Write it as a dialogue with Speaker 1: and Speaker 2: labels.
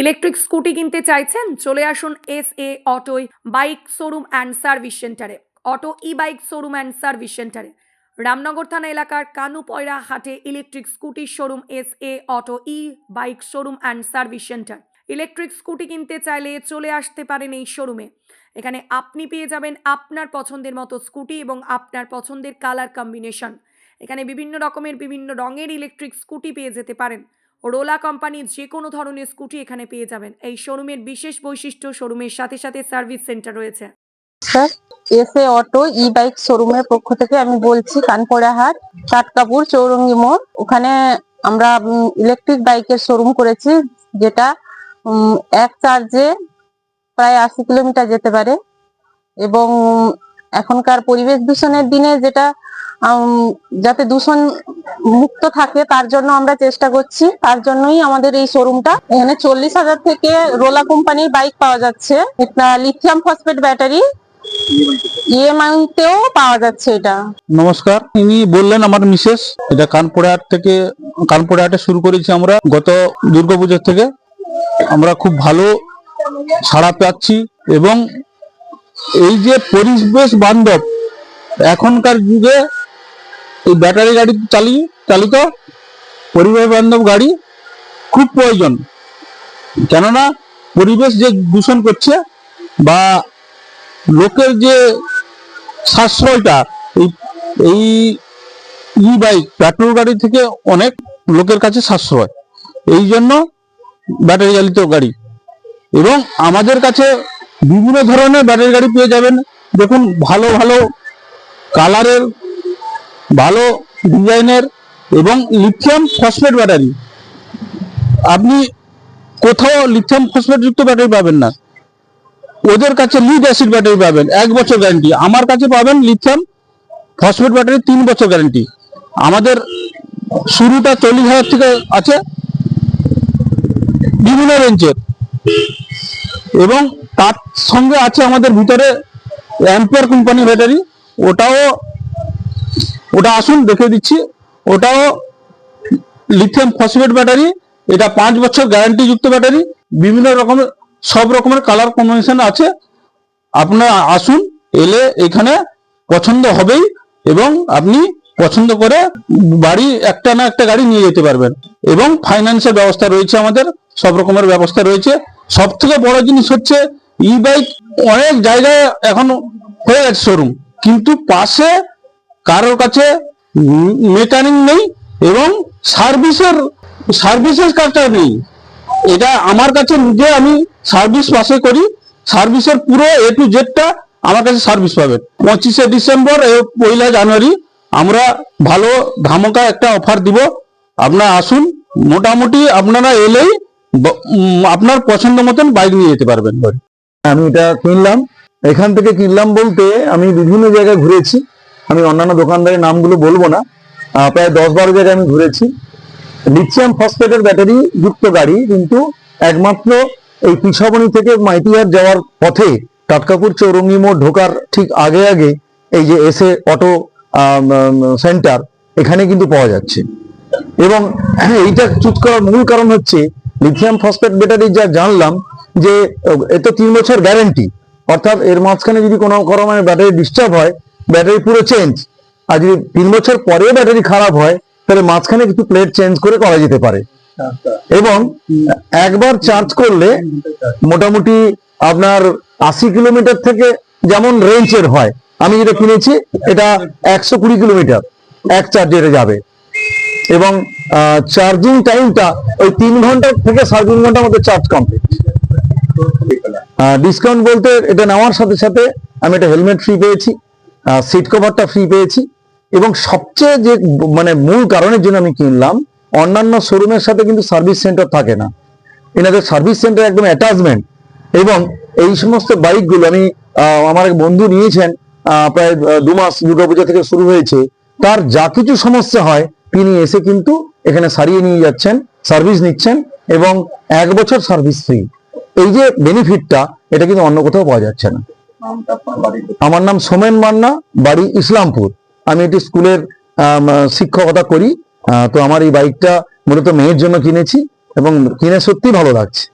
Speaker 1: Electric scooty কিনতে চাইছেন, চলে আসুন এস এ অটোয় বাইক শোরুম অ্যান্ড সার্ভিস সেন্টারে। Auto e bike showroom and service সেন্টারে। রামনগর থানা এলাকার কানুপয়রা হাটে electric স্কুটির showroom S A auto e bike showroom and service center. Electric scooty কিনতে চাইলে চলে আসতে পারেন এই শোরুমে। এখানে আপনি পেয়ে যাবেন আপনার পছন্দের মতো স্কুটি এবং আপনার পছন্দের কালার কম্বিনেশন। এখানে বিভিন্ন রকমের বিভিন্ন রঙের ইলেকট্রিক স্কুটি পেয়ে যেতে পারেন। রোলা কোম্পানির যে কোনো ধরনের স্কুটি এখানে পেয়ে যাবেন। এই শোরুমের বিশেষ বৈশিষ্ট্য শোরুমের সাথে সাথে সার্ভিস সেন্টার রয়েছে।
Speaker 2: স্যার এসে অটো ই বাইক শোরুমের পক্ষ থেকে আমি বলছি, কানপড়াহাট কাটকাপুর চৌরঙ্গি মোড়। ওখানে আমরা ইলেকট্রিক বাইকের শোরুম করেছি, যেটা এক চার্জে প্রায় আশি কিলোমিটার যেতে পারে। এবং এখনকার পরিবেশ দূষণের দিনে যেটা যাতে দূষণ মুক্ত থাকে, তার জন্য আমরা চেষ্টা করছি। তার জন্যই আমাদের এই শোরুমটা। এখানে চল্লিশ হাজার থেকে রোলা কোম্পানির বাইক পাওয়া যাচ্ছে। এটা লিথিয়াম ফসফেট ব্যাটারি। ইএমআই তেও পাওয়া যাচ্ছে এটা।
Speaker 3: নমস্কার, ইনি বললেন আমার মিসেস, এটা কানপুরা হাট থেকে, কানপুরা হাটে শুরু করেছি আমরা গত দুর্গাপুজোর থেকে। আমরা খুব ভালো সাড়া পাচ্ছি এবং এই যে পরিবেশ বান্ধব, এখনকার যুগে এই ব্যাটারি গাড়ি চালিয়ে চালিত পরিবেশ বান্ধব গাড়ি খুব প্রয়োজন। কেননা পরিবেশ যে দূষণ করছে বা লোকের যে সাশ্রয়টা, এই এই ই বাইক পেট্রোল গাড়ি থেকে অনেক লোকের কাছে সাশ্রয়। এই জন্য ব্যাটারি চালিত গাড়ি। এবং আমাদের কাছে বিভিন্ন ধরনের ব্যাটারি গাড়ি পেয়ে যাবেন। দেখুন, ভালো ভালো কালারের, ভালো ডিজাইনের এবং লিথিয়াম ফসফেট ব্যাটারি আপনি কোথাও লিথিয়াম ফসফেট যুক্ত ব্যাটারি পাবেন না। ওদের কাছে লিড অ্যাসিড ব্যাটারি পাবেন, এক বছর গ্যারান্টি আমার কাছে পাবেন লিথিয়াম ফসফেট ব্যাটারি তিন বছর গ্যারান্টি আমাদের শুরুটা চল্লিশ হাজার থেকে আছে বিভিন্ন রেঞ্জের এবং তার সঙ্গে আছে আমাদের ভিতরে অ্যাম্পিয়ার কোম্পানি ব্যাটারি ওটাও, ওটা আসুন দেখে দিচ্ছি। ওটাও লিথিয়াম ফসফেট ব্যাটারি এটা পাঁচ বছর গ্যারান্টি যুক্ত ব্যাটারি বিভিন্ন রকমের, সব রকমের কালার কম্বিনেশন আছে। আপনারা আসুন, এলে এখানে পছন্দ হবেই এবং আপনি পছন্দ করে বাড়ি একটা না একটা গাড়ি নিয়ে যেতে পারবেন। এবং ফাইন্যান্সের ব্যবস্থা রয়েছে আমাদের, সব রকমের ব্যবস্থা রয়েছে। সব থেকে বড় জিনিস হচ্ছে ই বাইক অনেক জায়গায় এখন হয়ে গেছে শোরুম কিন্তু পাশে কারোর কাছে মেকানিক নেই এবং সার্ভিসের সার্ভিসের কাজটা নেই। এটা আমার কাছে নিজে আমি সার্ভিস পাশে করি সার্ভিসের পুরো এ টু জেডটা আমার কাছে সার্ভিস পাবেন পঁচিশে ডিসেম্বর পয়লা জানুয়ারি আমরা ভালো ধামকা একটা অফার দিব। আপনারা আসুন, মোটামুটি আপনারা এলেই আপনার পছন্দ মতন বাইক নিয়ে যেতে পারবেন।
Speaker 4: আমি এটা কিনলাম। এখান থেকে কিনলাম বলতে আমি বিভিন্ন জায়গায় ঘুরেছি। আমি অন্যান্য দোকানদারের নামগুলো বলব না। প্রায় দশ বারো জায়গায় আমি ঘুরেছি। লিথিয়াম ফসফেটের ব্যাটারি যুক্ত গাড়ি, কিন্তু একমাত্র এই পিছাবনি থেকে মাইটিহাট যাওয়ার পথে টাটকাপুর চৌরঙ্গি মোড় ঢোকার ঠিক আগে আগে এই যে এসে অটো সেন্টার, এখানে কিন্তু পাওয়া যাচ্ছে। এবং এইটা চুজ করার মূল কারণ হচ্ছে, লিথিয়াম ফসফেট ব্যাটারি যা জানলাম যে এ তো তিন বছর গ্যারেন্টি অর্থাৎ এর মাঝখানে যদি কোনো কারণে ব্যাটারি ডিস্টার্ব হয় ব্যাটারি পুরো চেঞ্জ আর যদি তিন বছর পরে ব্যাটারি খারাপ হয় তাহলে মাঝখানে কিছু প্লেট চেঞ্জ করে করা যেতে পারে। এবং একবার চার্জ করলে মোটামুটি আপনার আশি কিলোমিটার থেকে যেমন রেঞ্জের হয়। আমি যেটা কিনেছি এটা একশো কুড়ি কিলোমিটার। এক চার্জে যাবে। এবং চার্জিং টাইমটা ওই তিন ঘণ্টা থেকে সাড়ে তিন ঘণ্টার মধ্যে চার্জ কমপ্লিট ডিসকাউন্ট বলতে এটা নেওয়ার সাথে সাথে আমি একটা হেলমেট ফ্রি পেয়েছি সিট কভারটা ফ্রি পেয়েছি। এবং সবচেয়ে যে মানে মূল কারণের জন্য আমি কিনলাম, অন্যান্য শোরুমের সাথে কিন্তু সার্ভিস সেন্টার থাকে না। এনাদের সার্ভিস সেন্টার একদম অ্যাটাচমেন্ট এবং এই সমস্ত বাইকগুলো আমি আমার এক বন্ধু নিয়েছেন প্রায় দু মাস দুর্গাপূজা থেকে শুরু হয়েছে। তার যা কিছু সমস্যা হয়, তিনি এসে কিন্তু এখানে সারিয়ে নিয়ে যাচ্ছেন সার্ভিস নিচ্ছেন এবং এক বছর সার্ভিস ফ্রি এই যে বেনিফিটটা এটা কিন্তু অন্য কোথাও পাওয়া যাচ্ছে না। আমার নাম সোমেন মান্না, বাড়ি ইসলামপুর। আমি একটি স্কুলের শিক্ষকতা করি। তো আমার এই বাইকটা মূলত মেয়ের জন্য কিনেছি এবং কিনে সত্যি ভালো লাগছে।